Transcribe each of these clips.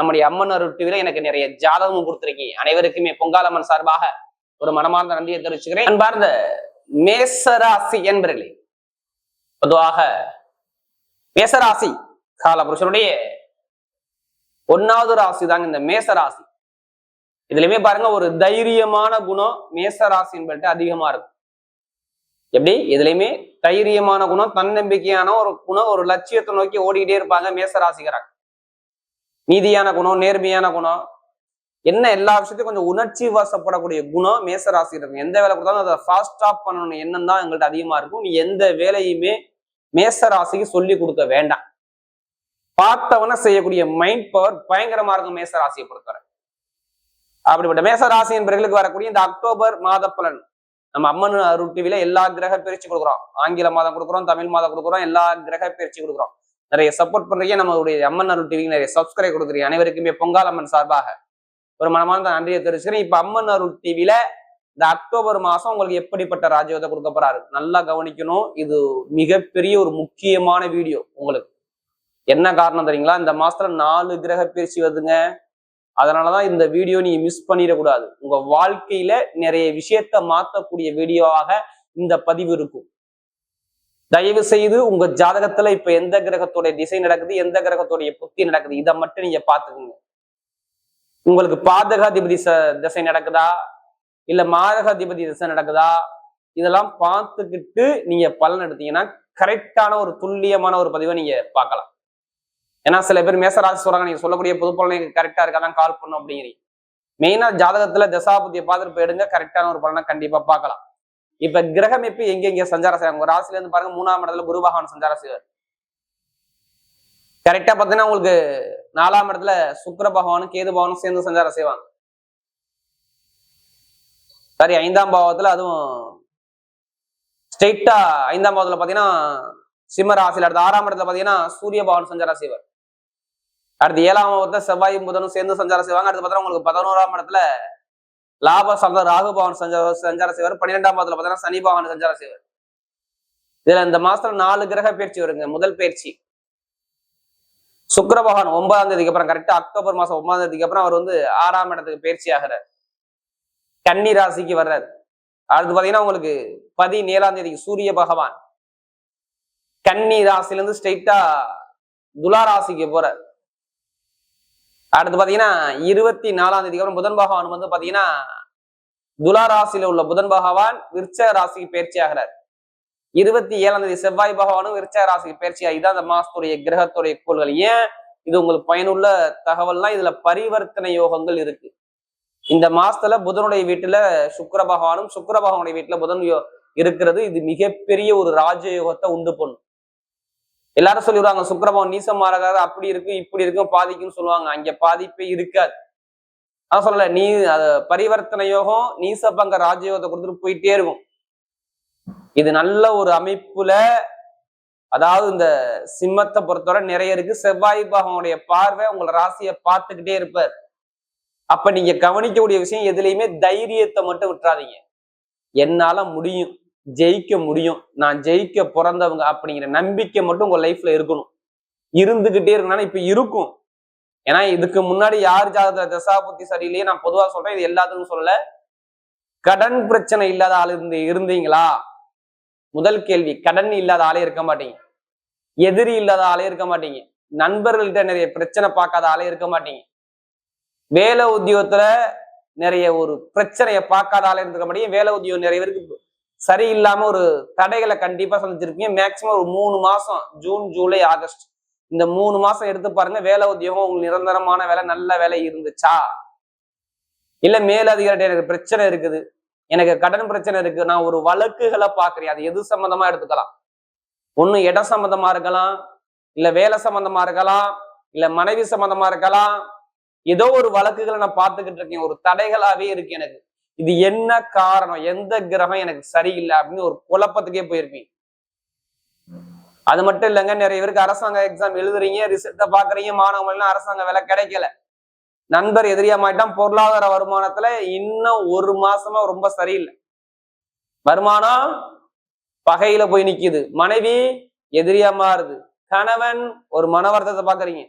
நம்முடைய அம்மன் அருள் டிவில எனக்கு நிறைய ஜாதகமும் கொடுத்துருக்கீங்க அனைவருக்குமே பொங்காலம்மன் சார்பாக ஒரு மனமார்ந்த நன்றியை தெரிவிச்சுக்கிறேன். அன்பார்ந்த மேசராசி என்பர்களே பொதுவாக மேசராசி காலபுருஷனுடைய ஒன்னாவது ராசி தாங்க இந்த மேசராசி. இதுலயுமே பாருங்க ஒரு தைரியமான குணம் மேசராசி என்பது அதிகமா இருக்கும். எப்படி? இதுலயுமே தைரியமான குணம் தன்னம்பிக்கையான ஒரு குணம் ஒரு லட்சியத்தை நோக்கி ஓடிக்கிட்டே இருப்பாங்க மேசராசிக்கிறாங்க நீதியான குணம் நேர்மையான குணம் என்ன எல்லா விஷயத்தையும் கொஞ்சம் உணர்ச்சி வசப்படக்கூடிய குணம் மேசராசி இருக்கும் எந்த வேலை கொடுத்தாலும் அதை ஃபாஸ்ட் ஆஃப் பண்ணணும். எண்ணம் தான் எங்கள்கிட்ட அதிகமா இருக்கும். நீ எந்த வேலையுமே மேசராசிக்கு சொல்லி கொடுக்க வேண்டாம். பார்த்தவன செய்யக்கூடிய மைண்ட் பவர் பயங்கரமா இருக்கும் மேசராசியை பொறுத்தவரை. அப்படிப்பட்ட மேசராசி என்பர்களுக்கு வரக்கூடிய இந்த அக்டோபர் மாத பலன். நம்ம அம்மன் அருள் டிவில எல்லா கிரக பயிற்சி கொடுக்குறோம். ஆங்கில மாதம் கொடுக்குறோம் தமிழ் மாதம் கொடுக்குறோம் எல்லா கிரக பயிற்சி கொடுக்குறோம். நிறைய சப்போர்ட் பண்றீங்க. நம்மளுடைய அம்மன் அருள் டிவிக்கு நிறைய சப்ஸ்கிரைப் கொடுக்குறீங்க. அனைவருக்குமே பொங்கால் அம்மன் சார்பாக ஒரு மனமான நன்றியை தெரிவிச்சுக்கிறேன். இப்ப அம்மன் அருள் டிவியில இந்த அக்டோபர் மாசம் உங்களுக்கு எப்படிப்பட்ட ராஜ்யத்தை கொடுக்க போறாரு? நல்லா கவனிக்கணும். இது மிகப்பெரிய ஒரு முக்கியமான வீடியோ உங்களுக்கு. என்ன காரணம் தெரியுங்களா? இந்த மாசத்துல நாலு கிரக பயிற்சி வருதுங்க. அதனாலதான் இந்த வீடியோ நீங்க மிஸ் பண்ணிடக்கூடாது. உங்க வாழ்க்கையில நிறைய விஷயத்த மாத்தக்கூடிய வீடியோவாக இந்த பதிவு இருக்கும். தயவு செய்து உங்க ஜாதகத்துல இப்ப எந்த கிரகத்துடைய திசை நடக்குது எந்த கிரகத்தோடைய புத்தி நடக்குது இதை மட்டும் நீங்க பாத்துக்கோங்க உங்களுக்கு பாதகாதிபதி திசை நடக்குதா? இல்ல மாதகாதிபதி திசை நடக்குதா? இதெல்லாம் பார்த்துக்கிட்டு நீங்க பலன் எடுத்தீங்கன்னா கரெக்டான ஒரு துல்லியமான ஒரு பதிவை நீங்க பார்க்கலாம். ஏன்னா சில பேர் மேசராசி சொல்றாங்க நீங்க சொல்லக்கூடிய பொது பலனை கரெக்டா இருக்காதான் கால் பண்ணும் அப்படிங்கிறீங்க. மெயினா ஜாதகத்துல தசாபுத்தியை பார்த்துட்டு போயிடுங்க கரெக்டான ஒரு பலனை கண்டிப்பா பார்க்கலாம். இப்ப கிரகம் எப்ப எங்க எங்க சஞ்சாரம் செய்வாங்க? ஒரு ராசில இருந்து பாருங்க மூணாம் இடத்துல குரு பகவான் சஞ்சாரம் செய்வார். கரெக்டா பாத்தீங்கன்னா உங்களுக்கு நாலாம் இடத்துல சுக்கர பகவானும் கேது பகவானும் சேர்ந்து சஞ்சாரம் செய்வாங்க. சரி ஐந்தாம் பாவத்துல அதுவும் ஸ்ட்ரெயிட்டா ஐந்தாம் பாவத்துல பாத்தீங்கன்னா சிம்ம ராசியில் அடுத்த ஆறாம் இடத்துல பாத்தீங்கன்னா சூரிய பகவான் சஞ்சாரம் செய்வார். அடுத்து ஏழாம் பாவத்துல செவ்வாயும் புதனும் சேர்ந்து சஞ்சாரம் செய்வாங்க. அடுத்து பார்த்தா உங்களுக்கு பதினோராம் இடத்துல லாப சந்த ராகு பவன் சஞ்சார சஞ்சாரம் செய்வார். பன்னிரெண்டாம் மாதத்துல பாத்தீங்கன்னா சனி பகவான் சஞ்சாரம் செய்வார். இதுல இந்த மாசத்துல நாலு கிரக பயிற்சி வருங்க. முதல் பயிற்சி. சுக்கர பகவான் ஒன்பதாம் தேதிக்கு அப்புறம் கரெக்டா அக்டோபர் மாசம் ஒன்பதாம் தேதிக்கு அப்புறம் அவர் வந்து ஆறாம் இடத்துக்கு பயிற்சி ஆகிறார். கன்னி ராசிக்கு வர்றார். அடுத்து பாத்தீங்கன்னா உங்களுக்கு பதினேழாம் தேதிக்கு சூரிய பகவான். கன்னி ராசிலேருந்து ஸ்ட்ரெயிட்டா துலா ராசிக்கு போறார். அடுத்து பாத்தீங்கன்னா இருபத்தி நாலாம் தேதிக்கு அப்புறம் புதன் பகவான் வந்து பாத்தீங்கன்னா துலா ராசியில உள்ள புதன் பகவான் விருச்ச ராசிக்கு பயிற்சி ஆகிறார் இருபத்தி ஏழாம் தேதி செவ்வாய் பகவானும் விருச்ச ராசிக்கு பயிற்சி ஆகி தான் அந்த மாசத்துடைய கிரகத்துடைய கோள்கள் ஏன்? இது உங்களுக்கு பயனுள்ள தகவல்லாம் இதுல பரிவர்த்தனை யோகங்கள் இருக்கு. இந்த மாசத்துல புதனுடைய வீட்டுல சுக்கர பகவானும் சுக்கர பகவானுடைய வீட்டுல புதன் யோ- இருக்கிறது. இது மிகப்பெரிய ஒரு ராஜயோகத்தை உண்டு பண்ணும். எல்லாரும் சொல்லிடுவாங்க சுக்கரபவன் நீசம் அப்படி இருக்கும் இப்படி இருக்கும் பாதிக்கும்னு சொல்லுவாங்க. அங்க பாதிப்பே இருக்காது. அதான் சொல்லல நீ அது பரிவர்த்தனை யோகம் நீசபங்க ராஜயோகத்தை கொடுத்துட்டு போயிட்டே இருக்கும். இது நல்ல ஒரு அமைப்புல அதாவது இந்த சிம்மத்தை பொறுத்தவரை நிறைய இருக்கு. செவ்வாய் பாகனுடைய பார்வை உங்களை ராசியை பார்த்துக்கிட்டே இருப்பார். அப்ப நீங்க கவனிக்கக்கூடிய விஷயம் எதுலையுமே தைரியத்தை மட்டும் விட்டுறாதீங்க. என்னால முடியும். ஜெயிக்க முடியும். நான் ஜெயிக்க பிறந்தவங்க அப்படிங்கிற நம்பிக்கை மட்டும் உங்க லைஃப்ல இருக்கணும். இருந்துகிட்டே இருக்கணும்னா இப்ப இருக்கும். ஏன்னா இதுக்கு முன்னாடி யார் ஜாதக தசாபுத்தி சரியில்லையே நான் பொதுவா சொல்றேன் இது எல்லாத்துக்கும் சொல்லல. கடன் பிரச்சனை இல்லாத ஆள் இருந்து இருந்தீங்களா? முதல் கேள்வி கடன் இல்லாத ஆளே இருக்க மாட்டீங்க. எதிரி இல்லாத ஆளே இருக்க மாட்டீங்க. நண்பர்கள்ட்ட நிறைய பிரச்சனை பார்க்காத ஆளே இருக்க மாட்டீங்க. வேலை உத்தியோகத்துல நிறைய ஒரு பிரச்சனையை பார்க்காத ஆளே இருக்க மாட்டீங்க. வேலை உத்தியோகம் நிறைய பேருக்கு சரியில்லாம ஒரு தடைகளை கண்டிப்பா சந்திச்சிருப்பீங்க. மேக்சிமம் ஒரு மூணு மாசம் ஜூன் ஜூலை ஆகஸ்ட் இந்த மூணு மாசம் எடுத்து பாருங்க வேலை உத்தியோகம் உங்களுக்கு நிரந்தரமான வேலை நல்ல வேலை இருந்துச்சா? இல்ல மேலதிகாரிட்ட எனக்கு பிரச்சனை இருக்குது. எனக்கு கடன் பிரச்சனை இருக்கு. நான் ஒரு வழக்குகளை பாக்குறேன் அது எது சம்பந்தமா எடுத்துக்கலாம்? ஒண்ணு இடம் சம்பந்தமா இருக்கலாம் இல்ல வேலை சம்பந்தமா இருக்கலாம் இல்ல மனைவி சம்பந்தமா இருக்கலாம். ஏதோ ஒரு வழக்குகளை நான் பார்த்துக்கிட்டு இருக்கேன். ஒரு தடைகளாவே இருக்கு எனக்கு. இது என்ன காரணம்? எந்த கிரகம் எனக்கு சரியில்லை அப்படின்னு ஒரு குழப்பத்துக்கே போயிருப்பீங்க. அது மட்டும் இல்லைங்க நிறைய பேருக்கு அரசாங்க எக்ஸாம் எழுதுறீங்க ரிசல்ட்டை பாக்குறீங்க மாணவர்கள்லாம் அரசாங்க வேலை கிடைக்கல. நண்பர் எதிரியா மாட்டான் பொருளாதார வருமானத்துல இன்னும் ஒரு மாசமா ரொம்ப சரியில்லை. வருமானம் பகையில போய் நிக்குது. மனைவி எதிரியா மாறுது. கணவன் ஒரு மனவர்த்தத்தை பாக்குறீங்க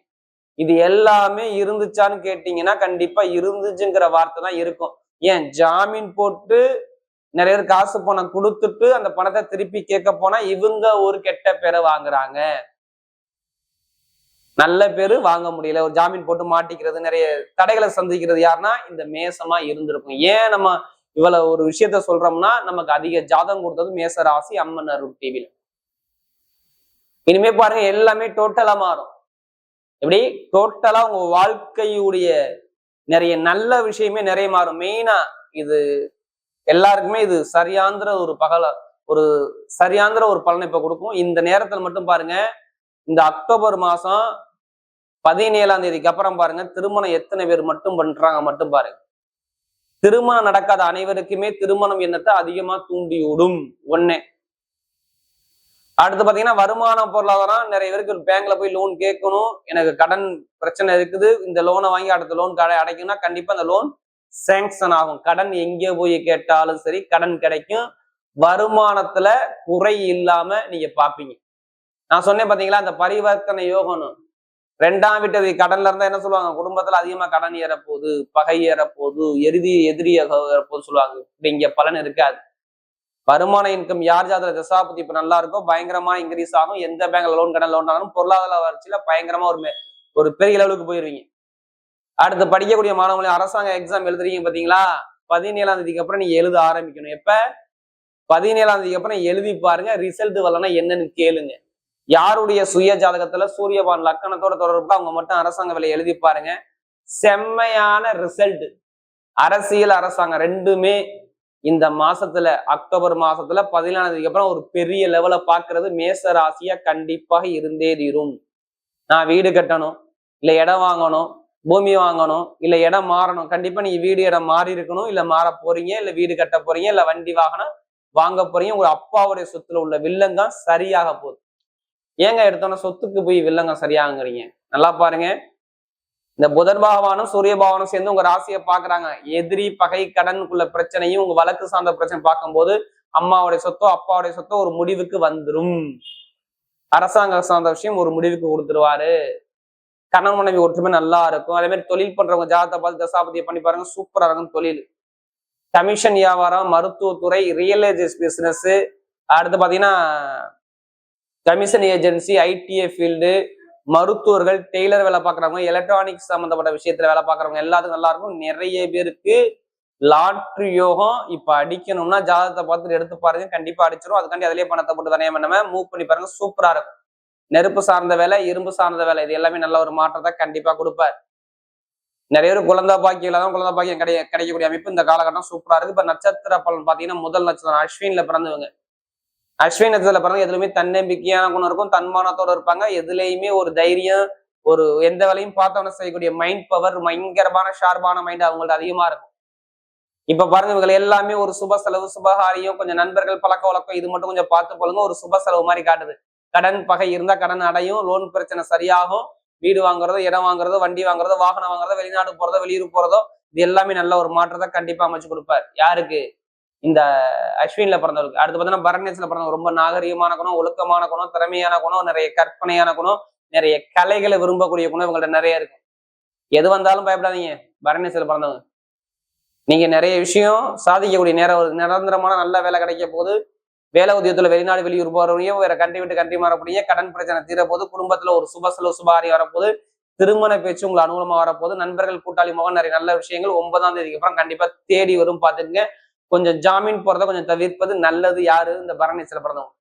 இது எல்லாமே இருந்துச்சான்னு கேட்டீங்கன்னா கண்டிப்பா இருந்துச்சுங்கிற வார்த்தை தான் இருக்கும். ஏன் ஜாமீன் போட்டு நிறைய பேர் காசு பணம் கொடுத்துட்டு அந்த பணத்தை திருப்பி கேட்க போனா இவங்க ஒரு கெட்ட பேரை வாங்குறாங்க. நல்ல பேரு வாங்க முடியல. ஒரு ஜாமீன் போட்டு மாட்டிக்கிறது நிறைய தடைகளை சந்திக்கிறது யாருன்னா இந்த மேசமா இருந்திருக்கும். ஏன் நம்ம இவ்வளவு ஒரு விஷயத்த சொல்றோம்னா நமக்கு அதிக ஜாதகம் கொடுத்தது மேச ராசி அம்மன் அருள் டிவியில இனிமே பாருங்க எல்லாமே டோட்டலா மாறும். எப்படி? டோட்டலா உங்க வாழ்க்கையுடைய நிறைய நல்ல விஷயமே நிறைய மாறும். மெயினா இது எல்லாருக்குமே இது சரியாந்திர ஒரு பகல ஒரு சரியாந்திர ஒரு பலனை இப்ப கொடுக்கும். இந்த நேரத்துல மட்டும் பாருங்க இந்த அக்டோபர் மாசம் பதினேழாம் தேதிக்கு அப்புறம் பாருங்க திருமணம் எத்தனை பேர் மட்டும் பண்றாங்க மட்டும் பாருங்க. திருமணம் நடக்காத அனைவருக்குமே திருமணம் எண்ணத்தை அதிகமா தூண்டி விடும் ஒண்ணே. அடுத்து பாத்தீங்கன்னா வருமான பொருளாதாரம். நிறைய பேருக்கு பேங்க்ல போய் லோன் கேட்கணும். எனக்கு கடன் பிரச்சனை இருக்குது. இந்த லோனை வாங்கி அடுத்த லோன் கடை அடைக்கணும்னா கண்டிப்பா அந்த லோன் சேங்ஷன் ஆகும். கடன் எங்கே போய் கேட்டாலும் சரி கடன் கிடைக்கும். வருமானத்துல குறை இல்லாம நீங்க பாப்பீங்க நான் சொன்னேன் பாத்தீங்களா அந்த பரிவர்த்தனை யோகம்னு. ரெண்டாம் வீட்டு கடன்ல இருந்தா என்ன சொல்லுவாங்க? குடும்பத்துல அதிகமா கடன் ஏறப்போகுது பகை ஏறப்போகுது எரிதி எதிரி ஏறப்போகுது சொல்லுவாங்க. இங்க பலன் இருக்காது. வருமான இன்கம் யார் ஜாதக தசாபதி இப்ப நல்லா இருக்கோ பயங்கரமா இன்க்ரீஸ் ஆகும். எந்த பேங்க்ல லோன் கடன் லோன் ஆனாலும் பொருளாதார வளர்ச்சியில பயங்கரமா ஒரு ஒரு பெரிய லெவலுக்கு போயிருவீங்க. அடுத்து படிக்கக்கூடிய மாணவர்களையும் அரசாங்க எக்ஸாம் எழுதுறீங்க பாத்தீங்களா? பதினேழாம் தேதிக்கு அப்புறம் நீங்க எழுத ஆரம்பிக்கணும். எப்ப? பதினேழாம் தேதிக்கு அப்புறம் எழுதி பாருங்க. ரிசல்ட் வரலன்னா என்னன்னு கேளுங்க. யாருடைய சுய ஜாதகத்துல சூரியபான் லக்கணத்தோட தொடர்பு அவங்க மட்டும் அரசாங்க வேலை எழுதி பாருங்க. செம்மையான ரிசல்ட் அரசியல் அரசாங்கம் ரெண்டுமே இந்த மாசத்துல அக்டோபர் மாசத்துல பதினாலாம் தேதிக்கு அப்புறம் ஒரு பெரிய லெவல பாக்குறது மேச ராசியா கண்டிப்பாக இருந்தே தீரும். நான் வீடு கட்டணும் இல்ல இடம் வாங்கணும் பூமி வாங்கணும் இல்ல இடம் மாறணும். கண்டிப்பா நீங்க வீடு இடம் மாறி இருக்கணும் இல்ல மாற போறீங்க இல்ல வீடு கட்ட போறீங்க இல்ல வண்டி வாகனம் வாங்க போறீங்க உங்க அப்பாவுடைய சொத்துல உள்ள வில்லங்கம் சரியாக போகுது. ஏங்க எடுத்தோன்னா சொத்துக்கு போய் வில்லங்கம் சரியாகுங்கிறீங்க? நல்லா பாருங்க. இந்த புதன் பகவானும் சூரிய பகவானும் சேர்ந்து உங்க ராசியை பாக்குறாங்க எதிரி பகை கடனுக்குள்ள பிரச்சனையும் உங்க வழக்கு சார்ந்த பிரச்சனை பார்க்கும்போது அம்மாவுடைய சொத்தோ அப்பாவுடைய சொத்தோ ஒரு முடிவுக்கு வந்துடும் அரசாங்க சார்ந்த விஷயம் ஒரு முடிவுக்கு கொடுத்துருவாரு. கணவன் மனைவி ஒற்றுமை நல்லா இருக்கும். அதே மாதிரி தொழில் பண்றவங்க ஜாதகத்தை பார்த்து தசாபதியை பண்ணி பாருங்க சூப்பரா இருக்கும் தொழில். கமிஷன் வியாபாரம் மருத்துவத்துறை ரியல் எஸ்டேட் பிசினஸ் அடுத்து பாத்தீங்கன்னா கமிஷன் ஏஜென்சி ஐடிஏ ஃபீல்டு மருத்துவர்கள் டெய்லர் வேலை பார்க்குறவங்க எலக்ட்ரானிக்ஸ் சம்மந்தப்பட்ட விஷயத்துல வேலை பார்க்குறவங்க எல்லாத்துக்கும் நல்லா இருக்கும். நிறைய பேருக்கு லாட்ரி யோகம் இப்ப அடிக்கணும்னா ஜாதகத்தை பார்த்துட்டு எடுத்து பாருங்க. கண்டிப்பா அடிச்சிடும் அதுக்காண்டி அதிலே பணத்தை போட்டு தனியாக பண்ணாம மூவ் பண்ணி பாருங்க. சூப்பரா இருக்கும். நெருப்பு சார்ந்த வேலை இரும்பு சார்ந்த வேலை இது எல்லாமே நல்ல ஒரு மாற்றத்தை கண்டிப்பா கொடுப்பார். நிறைய பேர் குழந்தை பாக்கியம் இல்லாத குழந்தை பாக்கியம் கிடை கிடைக்கக்கூடிய அமைப்பு. இந்த காலகட்டம் சூப்பரா இருக்கு. இப்ப நட்சத்திர பலன் பாத்தீங்கன்னா முதல் நட்சத்திரம் அஸ்வின்ல பிறந்தவங்க. அஸ்வின் நட்சத்திரத்துல பிறந்த எதுலையுமே தன்னம்பிக்கையான குணம் இருக்கும் தன்மானத்தோட இருப்பாங்க. எதுலையுமே ஒரு தைரியம் ஒரு எந்த வேலையும் பார்த்தவன செய்யக்கூடிய மைண்ட் பவர் பயங்கரமான ஷார்ப்பான மைண்ட் அவங்கள்ட்ட அதிகமா இருக்கும். இப்ப பாருங்க இவங்க எல்லாமே ஒரு சுப செலவு சுபகாரியம் கொஞ்சம் நண்பர்கள் பழக்க வழக்கம் இது மட்டும் கொஞ்சம் பார்த்து போலுங்க ஒரு சுப செலவு மாதிரி காட்டுது. கடன் பகை இருந்தா கடன் அடையும் லோன் பிரச்சனை சரியாகும் வீடு வாங்குறதோ இடம் வாங்குறதோ வண்டி வாங்குறதோ வாகனம் வாங்குறதோ வெளிநாடு போறதோ வெளியூர் போறதோ இது எல்லாமே நல்ல ஒரு மாற்றத்தை கண்டிப்பா அமைச்சு கொடுப்பார். யாருக்கு? இந்த அஸ்வின்ல பிறந்தவருக்கு அடுத்து பார்த்தீங்கன்னா பரநேஸ்ல பிறந்தவங்க ரொம்ப நாகரிகமான குணம் ஒழுக்கமான குணம் திறமையான குணம் நிறைய கற்பனையான குணம் நிறைய கலைகளை விரும்பக்கூடிய குணம் இவங்கள்ட்ட நிறைய இருக்கு. எது வந்தாலும் பயப்படாதீங்க பரநேஸ்ல பிறந்தவங்க. நீங்க நிறைய விஷயம் சாதிக்கக்கூடிய நேரம் ஒரு நிரந்தரமான நல்ல வேலை கிடைக்க போது வேலை உதயத்துல வெளிநாடு வெளியூர் போறவங்க வேற கண்ட்ரி விட்டு கண்ட்ரி மாறக்கூடிய கடன் பிரச்சனை தீர போது குடும்பத்துல ஒரு சுப செலவு சுபாரி வரப்போது திருமண பேச்சு உங்களை அனுகூலமா வரப்போது நண்பர்கள் கூட்டாளி முகம் நிறைய நல்ல விஷயங்கள் ஒன்பதாம் தேதிக்கு அப்புறம் கண்டிப்பா தேடி வரும் பாத்துக்கங்க கொஞ்சம் ஜாமீன் போறதை கொஞ்சம் தவிர்ப்பது நல்லது. யாரு? இந்த பரணேசில பிறந்தவங்க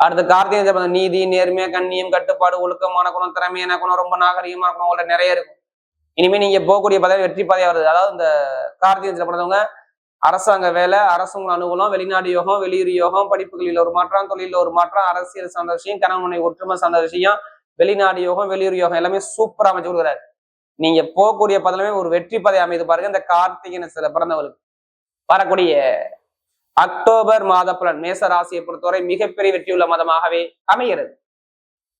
அடுத்த கார்த்திகை பிறந்த நீதி நேர்மை கண்ணியம் கட்டுப்பாடு ஒழுக்கமான குணம் திறமையான குணம் ரொம்ப நாகரிகமான குணம் உங்கள்ட்ட நிறைய இருக்கும். இனிமே நீங்க போகக்கூடிய பதவி வெற்றி பதவியா வருது. அதாவது இந்த கார்த்திகை பிறந்தவங்க அரசாங்க வேலை அரசுங்க அனுகூலம் வெளிநாடு யோகம் வெளியூர் யோகம் படிப்புகளில் ஒரு மாற்றம் தொழிலில் ஒரு மாற்றம் அரசியல் சார்ந்த விஷயம் கணவனை ஒற்றுமை சார்ந்த விஷயம் வெளிநாடு யோகம் வெளியூர் யோகம் எல்லாமே சூப்பரா அமைச்சு கொடுக்குறாரு. நீங்க போகக்கூடிய பதவியுமே ஒரு வெற்றி பதவி அமைது பாருங்க. இந்த கார்த்திகை சில பிறந்தவர்களுக்கு வரக்கூடிய அக்டோபர் மாத பலன் மேச ராசியை பொறுத்தவரை மிகப்பெரிய வெற்றியுள்ள மாதமாகவே அமைகிறது.